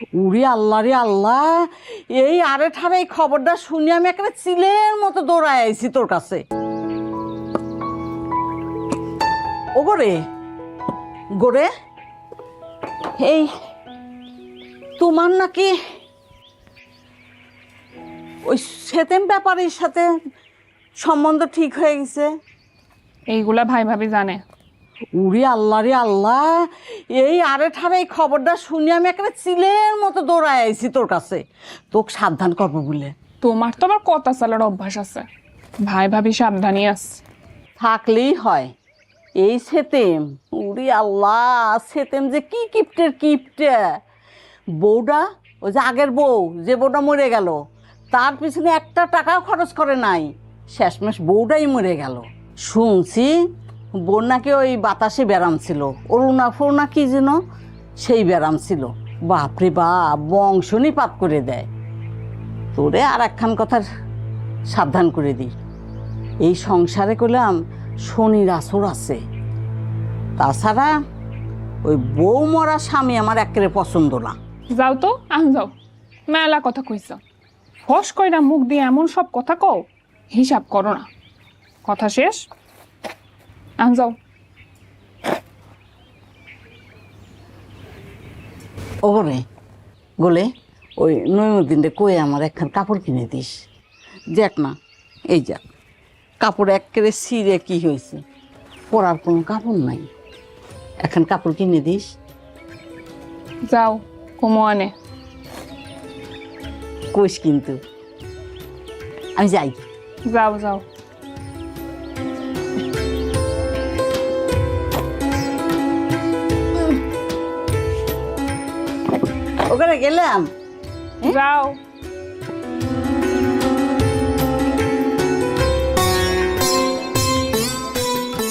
উরি আল্লাহ রে আল্লাহ। এই আরে ঠারে এই খবরটা শুনে আমি একটা চিলের মতো দৌড়ায় আইছি তোর কাছে। ও গোরে গোরে এই, তোমার নাকি ওই সেতেম ব্যাপারের সাথে সম্বন্ধ ঠিক হয়ে গেছে? এইগুলা ভাই ভাবি জানে। উরি আল্লাহ রে আল্লাহ। এই আরে ঠারে এই খবরটা শুনে আমি একটা চিলের মতো দৌড়ায় আইছি তোর কাছে। তোকে সাবধান করব বলে। তোমার তো আবার কথা চালার অভ্যাস আছে। ভাই ভাবি সাবধানী আস থাকলেই হয়। এই সেতেম উরি আল্লাহ সেতেম যে কি কিপ্টের কিপ্টে। বউটা ওই যে আগের বউ যে বউটা মরে গেল তার পিছনে একটা টাকাও খরচ করে নাই। শেষমেশ বউটাই মরে গেল। শুনছি বোন নাকি ওই বাতাসে ব্যারাম ছিল। অরুণা ফরুণা কি যেন সেই ব্যারাম ছিল। বাপরে বাপ বংশ পাপ করে দেয়। তোরে আর একখান কথার সাবধান করে দিই। এই সংসারে করলাম শনির আসর আছে। তাছাড়া ওই বউ মরা স্বামী আমার একেবারে পছন্দ না। যাও তো আন যাও। মেলা কথা কইছ। ফস কইরা মুখ দিয়ে এমন সব কথা কও, হিসাব করো না। কথা শেষ? আন যাও ওরে গোলে ওই নৈমুদ্দিনটা কয়ে আমার একখান কাপড় কিনে দিস। দেখ না এই যাক কাপড় একেবারে সিরে কি হয়েছে? পরার কোনো কাপড় নাই। এখন কাপড় কিনে দিস। যাও কুমো আনে। কইস কিন্তু আমি যাই। যাও যাও। ওখানে গেলাম। যাও।